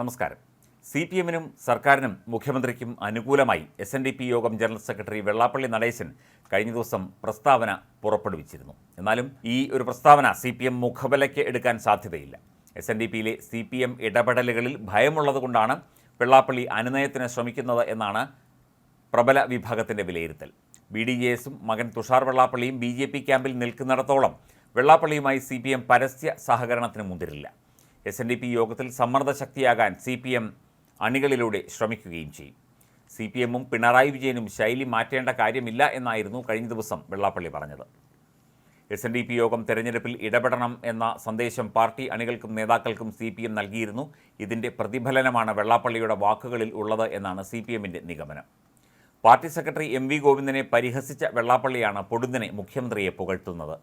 നമസ്കാരം. C P എമ്മിനും സർക്കാരിനും മുഖ്യമന്ത്രിക്കും അനുകൂലമായി എസ് എൻ ഡി പി യോഗം ജനറൽ സെക്രട്ടറി വെള്ളാപ്പള്ളി നടേശൻ കഴിഞ്ഞ ദിവസം പ്രസ്താവന പുറപ്പെടുവിച്ചിരുന്നു. എന്നാലും ഈ ഒരു പ്രസ്താവന സി പി എം മുഖബലയ്ക്ക് എടുക്കാൻ സാധ്യതയില്ല. എസ് എൻ ഡി പിയിലെ സി പി എം ഇടപെടലുകളിൽ ഭയമുള്ളതുകൊണ്ടാണ് വെള്ളാപ്പള്ളി അനുനയത്തിന് ശ്രമിക്കുന്നത് എന്നാണ് പ്രബല വിഭാഗത്തിന്റെ വിലയിരുത്തൽ. ബി ഡി ജെ എസും മകൻ തുഷാർ വെള്ളാപ്പള്ളിയും ബി ജെ പി ക്യാമ്പിൽ നിൽക്കുന്നിടത്തോളം വെള്ളാപ്പള്ളിയുമായി സി പി എം പരസ്യ സഹകരണത്തിന് മുതിരില്ല എസ് എൻ ഡി പി യോഗത്തിൽ സമ്മർദ്ദ ശക്തിയാകാൻ സി പി എം അണികളിലൂടെ ശ്രമിക്കുകയും ചെയ്യും. സി പി എമ്മും പിണറായി വിജയനും ശൈലി മാറ്റേണ്ട കാര്യമില്ല എന്നായിരുന്നു കഴിഞ്ഞ ദിവസം വെള്ളാപ്പള്ളി പറഞ്ഞത്. എസ് എൻ ഡി പി യോഗം തെരഞ്ഞെടുപ്പിൽ ഇടപെടണം എന്ന സന്ദേശം പാർട്ടി അണികൾക്കും നേതാക്കൾക്കും സി പി എം നൽകിയിരുന്നു. ഇതിന്റെ പ്രതിഫലനമാണ് വെള്ളാപ്പള്ളിയുടെ വാക്കുകളിൽ ഉള്ളത് എന്നാണ് സി പി എമ്മിന്റെ നിഗമനം. പാർട്ടി സെക്രട്ടറി എം വി ഗോവിന്ദനെ പരിഹസിച്ച വെള്ളാപ്പള്ളിയാണ് പൊടുന്നനെ മുഖ്യമന്ത്രിയെ പുകഴ്ത്തുന്നത്.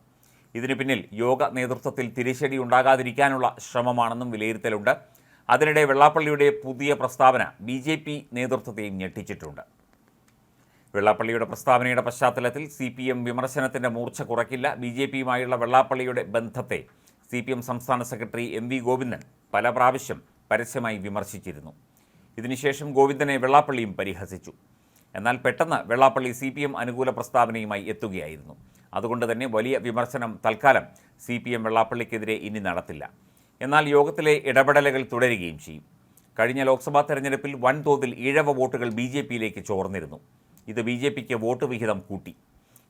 ഇതിനു പിന്നിൽ യോഗ നേതൃത്വത്തിൽ തിരിച്ചടി ഉണ്ടാകാതിരിക്കാനുള്ള ശ്രമമാണെന്നും വിലയിരുത്തലുണ്ട്. അതിനിടെ വെള്ളാപ്പള്ളിയുടെ പുതിയ പ്രസ്താവന ബി ജെ പി നേതൃത്വത്തെയും ഞെട്ടിച്ചിട്ടുണ്ട്. വെള്ളാപ്പള്ളിയുടെ പ്രസ്താവനയുടെ പശ്ചാത്തലത്തിൽ സി പി എം വിമർശനത്തിന്റെ മൂർച്ച കുറയ്ക്കില്ല. ബി ജെ പിയുമായുള്ള വെള്ളാപ്പള്ളിയുടെ ബന്ധത്തെ സി പി എം സംസ്ഥാന സെക്രട്ടറി എം വി ഗോവിന്ദൻ പല പ്രാവശ്യം പരസ്യമായി വിമർശിച്ചിരുന്നു. ഇതിനുശേഷം ഗോവിന്ദനെ വെള്ളാപ്പള്ളിയും പരിഹസിച്ചു. എന്നാൽ പെട്ടെന്ന് വെള്ളാപ്പള്ളി സി പി എം അനുകൂല പ്രസ്താവനയുമായി എത്തുകയായിരുന്നു. അതുകൊണ്ട് തന്നെ വലിയ വിമർശനം തൽക്കാലം സി പി എം വെള്ളാപ്പള്ളിക്കെതിരെ ഇനി നടത്തില്ല. എന്നാൽ യോഗത്തിലെ ഇടപെടലുകൾ തുടരുകയും ചെയ്യും. കഴിഞ്ഞ ലോക്സഭാ തെരഞ്ഞെടുപ്പിൽ വൻതോതിൽ ഇഴവ വോട്ടുകൾ ബി ജെ പിയിലേക്ക് ചോർന്നിരുന്നു. ഇത് ബി ജെ പിക്ക് വോട്ട് വിഹിതം കൂട്ടി.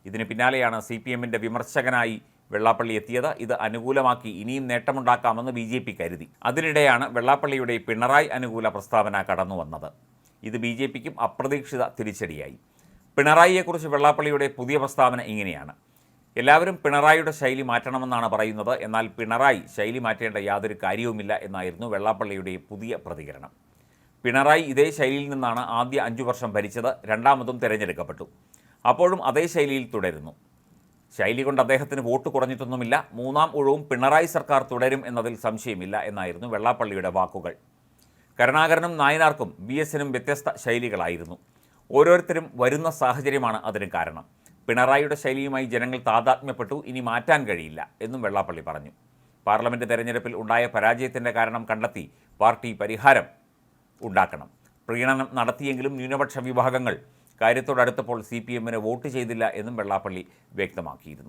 ഇതിന് പിന്നാലെയാണ് സി പി എമ്മിന്റെ വിമർശകനായി വെള്ളാപ്പള്ളി എത്തിയത്. ഇത് അനുകൂലമാക്കി ഇനിയും നേട്ടമുണ്ടാക്കാമെന്ന് ബി ജെ പി കരുതി. അതിനിടെയാണ് വെള്ളാപ്പള്ളിയുടെ പിണറായി അനുകൂല പ്രസ്താവന കടന്നു വന്നത്. ഇത് ബി ജെ പിക്കും അപ്രതീക്ഷിത തിരിച്ചടിയായി. പിണറായിയെക്കുറിച്ച് വെള്ളാപ്പള്ളിയുടെ പുതിയ പ്രസ്താവന ഇങ്ങനെയാണ്. എല്ലാവരും പിണറായിയുടെ ശൈലി മാറ്റണമെന്നാണ് പറയുന്നത്. എന്നാൽ പിണറായി ശൈലി മാറ്റേണ്ട യാതൊരു കാര്യവുമില്ല എന്നായിരുന്നു വെള്ളാപ്പള്ളിയുടെ പുതിയ പ്രതികരണം. പിണറായി ഇതേ ശൈലിയിൽ നിന്നാണ് ആദ്യ അഞ്ചു വർഷം ഭരിച്ചത്. രണ്ടാമതും തിരഞ്ഞെടുക്കപ്പെട്ടു. അപ്പോഴും അതേ ശൈലിയിൽ തുടരുന്നു. ശൈലി കൊണ്ട് അദ്ദേഹത്തിന് വോട്ട് കുറഞ്ഞിട്ടൊന്നുമില്ല. മൂന്നാം ഒഴിവും പിണറായി സർക്കാർ തുടരും എന്നതിൽ സംശയമില്ല എന്നായിരുന്നു വെള്ളാപ്പള്ളിയുടെ വാക്കുകൾ. കരുണാകരനും നായനാർക്കും ബി എസിനും വ്യത്യസ്ത ശൈലികളായിരുന്നു. ഓരോരുത്തരും വരുന്ന സാഹചര്യമാണ് അതിന് കാരണം. പിണറായിയുടെ ശൈലിയുമായി ജനങ്ങൾ താതാത്മ്യപ്പെട്ടു ഇനി മാറ്റാൻ കഴിയില്ല എന്നും വെള്ളാപ്പള്ളി പറഞ്ഞു. പാർലമെന്റ് തെരഞ്ഞെടുപ്പിൽ ഉണ്ടായ പരാജയത്തിന്റെ കാരണം കണ്ടെത്തി പാർട്ടി പരിഹാരം ഉണ്ടാക്കണം. പ്രീണനം നടത്തിയെങ്കിലും ന്യൂനപക്ഷ വിഭാഗങ്ങൾ കാര്യത്തോടടുത്തപ്പോൾ സി പി എമ്മിന് വോട്ട് ചെയ്തില്ല എന്നും വെള്ളാപ്പള്ളി വ്യക്തമാക്കിയിരുന്നു.